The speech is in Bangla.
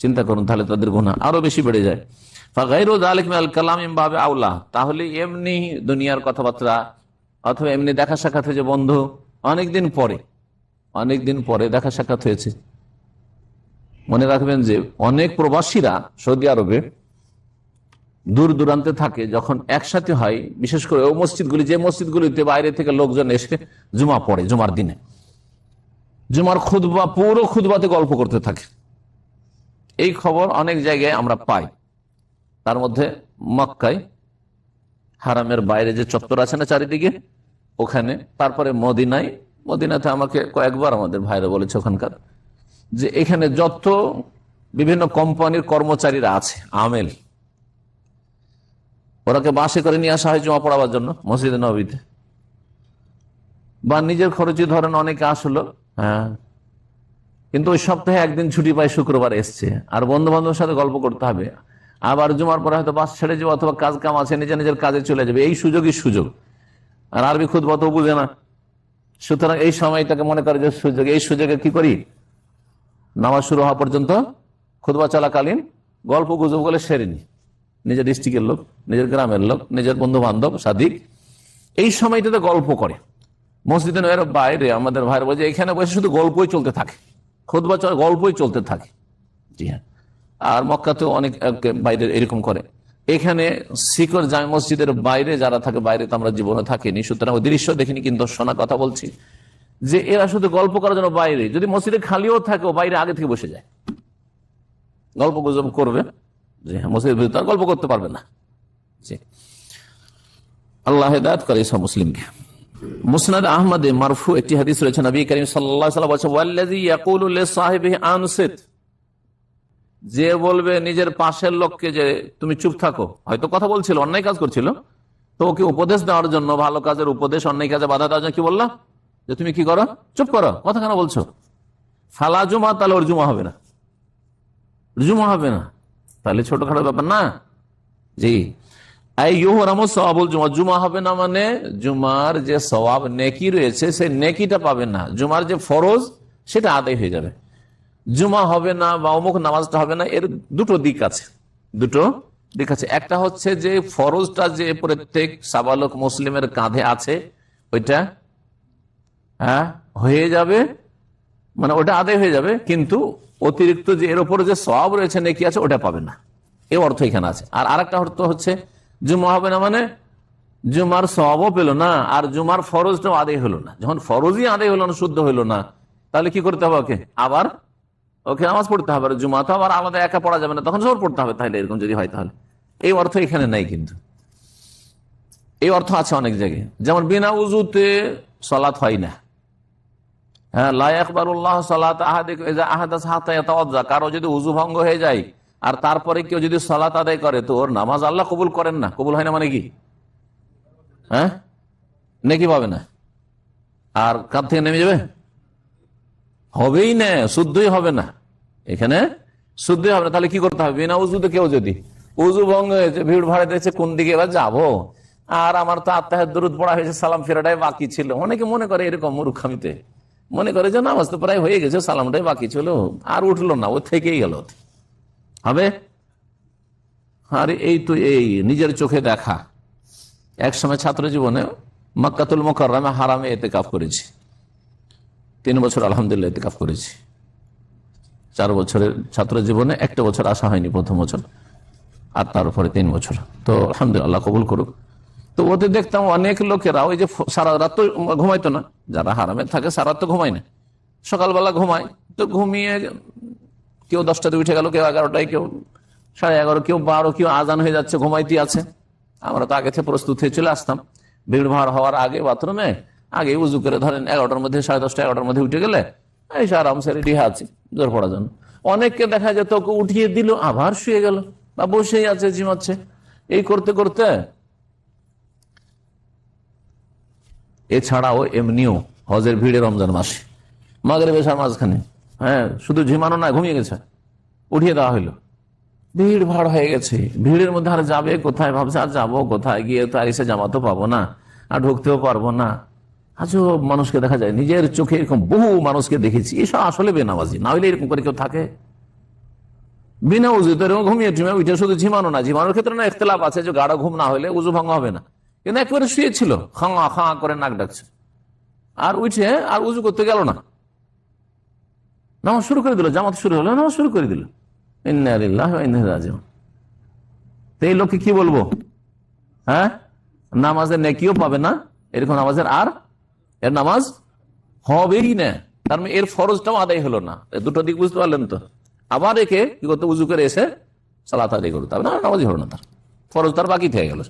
চিন্তা করুন, তাহলে তাদের গুণা আরও বেশি বেড়ে যায়। আউলা। তাহলে এমনি দুনিয়ার কথাবার্তা, অথবা এমনি দেখা সাক্ষাৎ হয়েছে বন্ধু, অনেকদিন পরে অনেকদিন পরে দেখা সাক্ষাৎ হয়েছে। মনে রাখবেন যে অনেক প্রবাসীরা সৌদি আরবে দূর দূরান্তে থাকে, যখন একসাথে হয়, বিশেষ করে ওই মসজিদগুলি, যে মসজিদগুলিতে বাইরে থেকে লোকজন এসে জুমা পড়ে, জুমার দিনে। জুমার খুদবা পুরো খুদবাতে গল্প করতে থাকে। এই খবর অনেক জায়গায় আমরা পাই। তার মধ্যে মক্কায় হারামের বাইরে যে চত্বর আছে না চারিদিকে, ওখানে। তারপরে মদিনায়। মদিনাতে আমাকে কয়েকবার আমাদের ভাইরা বলেছে ওখানকার যে এখানে যত বিভিন্ন কোম্পানির কর্মচারীরা আছে, আমেল, ওরাকে বাসে করে নিয়ে আসা হয় জমা পড়াবার জন্য মসজিদ নবীতে। বা নিজের খরচে ধরেন অনেকে আসলো হ্যাঁ কিন্তু ওই সপ্তাহে একদিন ছুটি পায় শুক্রবার এসছে। আর বন্ধু বান্ধবের সাথে গল্প করতে হবে। আবার জুমার পরে হয়তো বাস ছেড়ে যাবে অথবা কাজ কাম আছে, নিজের নিজের কাজে চলে যাবে। এই সুযোগই সুযোগ। আর আরবি খুদ বত বুঝে না। সুতরাং এই সময়টাকে মনে করে যে সুযোগ, এই সুযোগে কি করি? নামাজ শুরু হওয়া পর্যন্ত খুদবা চলাকালীন গল্প গুজব বলে সেরেনি নিজের ডিস্ট্রিক্টের লোক, নিজের গ্রামের লোক, নিজের বন্ধু বান্ধব সাদিক। এই সময়টাতে গল্প করে। মসজিদে নয়ের বাইরে আমাদের ভাইয়ের বলছে এখানে বসে শুধু গল্পই চলতে থাকে। খুদবা চলা গল্পই চলতে থাকে। জি হ্যাঁ। আর মক্কাতেও অনেক বাইরে এরকম করে। এখানে শিকর জামে মসজিদের বাইরে যারা থাকে, বাইরে তো আমরা জীবনে থাকিনি, সুতরাং ওই দৃশ্য দেখিনি, কিন্তু শোনা কথা বলছি যে এরা শুধু গল্প করার জন্য বাইরে। যদি মসজিদে খালিও থাকে, ও বাইরে আগে থেকে বসে যায়। গল্প গুজব করবে। যে হ্যাঁ মসজিদের ভিতরে গল্প করতে পারবে না। জি। আল্লাহ হেদায়ত করে সব মুসলিমকে। মুসনাদ আহমদে মারফু একটি হাদিস রয়েছে। নবী করিম সাল্লাহ সাল্লাম বলছে ওয়াল্লাযী ইয়াকুলু লিসাহিবিহি যে বলবে নিজের পাশের লোককে যে তুমি চুপ থাকো। হয়তো কথা বলছিল, অন্যায় কাজ করছিল। তো ওকে উপদেশ দেওয়ার জন্য, ভালো কাজের উপদেশ, অন্যায় কাজে বাধা দেওয়ার জন্য কি বললাম যে তুমি কি করো? চুপ করো কথা কেন বলছো। ফালা জুমা, তাহলে ওর জুমা হবে না। জুমা হবে না। তাহলে ছোটখাটো ব্যাপার না। জি। জুমা হবে না মানে জুমার যে সবাব নেকি রয়েছে, সেই নেকিটা পাবে না। জুমার যে ফরজ, সেটা আদায় হয়ে যাবে। জুমা হবে না বা অমুক নামাজটা হবে না, এর দুটো দিক আছে। দুটো দিক আছে। একটা হচ্ছে যে ফরজটা যে প্রত্যেক সাবালক মুসলিমের কাঁধে আছে, ওইটা হ্যাঁ হয়ে যাবে। মানে ওটা আদায় হয়ে যাবে, কিন্তু অতিরিক্ত যে এর উপরে যে সব রয়েছে, নেকি আছে, ওটা পাবে না। এ অর্থ এখানে আছে। আর আরেকটা অর্থ হচ্ছে জুমা হবে না মানে? জুমার সবও পেল না, আর জুমার ফরজটাও আদায় হলো না। যখন ফরজই আদায় হলো না, শুদ্ধ হইল না, তাহলে কি করতে হবে ওকে? আবার? ওকে নামাজ পড়তে হবে জুমা তো আবার আলাদা একা পড়া যাবে না, তখন জোর পড়তে হবে তাহলে, এরকম যদি হয় তাহলে। এই অর্থ এখানে নাই কিন্তু। এই অর্থ আছে অনেক জায়গায়। যেমন বিনা উজুতে সলাৎ হয় না। হ্যাঁ লাইকবারুল্লাহ সালাত কারও যদি উজু ভঙ্গ হয়ে যায় আর তারপরে কেউ যদি সলাত আদায় করে, তো ওর নামাজ আল্লাহ কবুল করেন না। কবুল হয় না মানে কি? হ্যাঁ? নাকি পাবে না। আর কার থেকে নেমে যাবে? হবেই না, শুদ্ধই হবে না। এখানে শুদ্ধই হবে না। তাহলে কি করতে হবে? বিনা উজুতে কেউ যদি উজু ভঙ্গ হয়েছে, ভিড় ভাড়া দিয়েছে, কোন দিকে এবার যাব? আর আমার তো আত্মাহের দূরত পড়া হয়েছে, সালাম ফেরাটাই বাকি ছিল। অনেকে মনে করে এরকম মূর্খামিতে। মনে করে যে নামাজ তো প্রায় হয়ে গেছে, সালামটাই বাকি ছিল। আর উঠল না, ও থেকেই গেল। হবে? আর এই তো এই, নিজের চোখে দেখা। এক সময় ছাত্র জীবনে মক্কাতুল মোকাররামে হারামে এতে কাপ করেছি। তিন বছর আলহামদুলিল্লাহ এতে কাপ করেছি। চার বছরের ছাত্র জীবনে একটা বছর আসা হয়নি প্রথম বছর, আর তারপরে তিন বছর। তো আলহামদুলিল্লাহ কবুল করুক। তো ওতে দেখতাম অনেক লোকেরা ওই যে সারা রাত তো ঘুমাইতো না। যারা হারামে থাকে সারা তো ঘুমায় না। সকালবেলা ঘুমায়, তো ঘুমিয়ে কেউ দশটাতে উঠে গেল, কেউ এগারোটায়, কেউ সাড়ে এগারো, কেউ বারো, কেউ আজান হয়ে যাচ্ছে, ঘুমাইতে আছে। আমরা তো আগে থেকে প্রস্তুত হয়ে চলে আসতাম। ভিড় ভাড় হওয়ার আগে বাথরুমে, আগে উজু করে ধরেন এগারোটার মধ্যে, সাড়ে দশটা এগারোটার মধ্যে উঠে গেলে, এই সে রেডি আছে জোর পড়ার জন্য। অনেককে দেখা যেত, ওকে উঠিয়ে দিল, আবার শুয়ে গেল বা বসেই আছে জিমাচ্ছে এই করতে করতে এছাড়াও এমনিও হজের ভিড়ে রমজান মাসে মাগরে বেশার মাঝখানে হ্যাঁ শুধু ঝিমানো না, ঘুমিয়ে গেছে। উঠিয়ে দেওয়া হইল। ভিড় ভাড় হয়ে গেছে। ভিড়ের মধ্যে আর যাবে কোথায়? ভাবছে, আর যাব কোথায়? গিয়ে তো আর এসে জামাতো পাবো না, আর ঢুকতেও পারব না। আজও মানুষকে দেখা যায়। নিজের চোখে এরকম বহু মানুষকে দেখেছি। এসব আসলে বেনামাজি। না হইলে এরকম করে কেউ থাকে? বিনা উজু তো এরকম ঘুমিয়ে টুমিয়ে উঠে শুধু ঝিমানো না। ঝিমানোর ক্ষেত্রে না ইখতলাফ আছে যে গাঢ় ঘুম না হলে উজু ভঙ্গ হবে না। কিন্তু একবারে শুয়েছিল। খাঁ খাঁ করে নাক ডাকছে। আর উঠে আর উজু করতে গেল না। নামাজ শুরু করে দিল, জামাত শুরু হলো, নামাজ শুরু করে দিল। এই লোককে কি বলব? হ্যাঁ? নামাজের নেকিও পাবে না, এরকম নামাজের আর, এর নামাজ হবেই না। তার মানে এর ফরজটাও আদায় হলো না। দুটো দিক বুঝতে পারলেন তো? আবার একে কি করতে? উজু করে এসে সালাত আদায় করতে হবে। না, নামাজই হলো না তার। ফরজ তার বাকি থেকে গেল।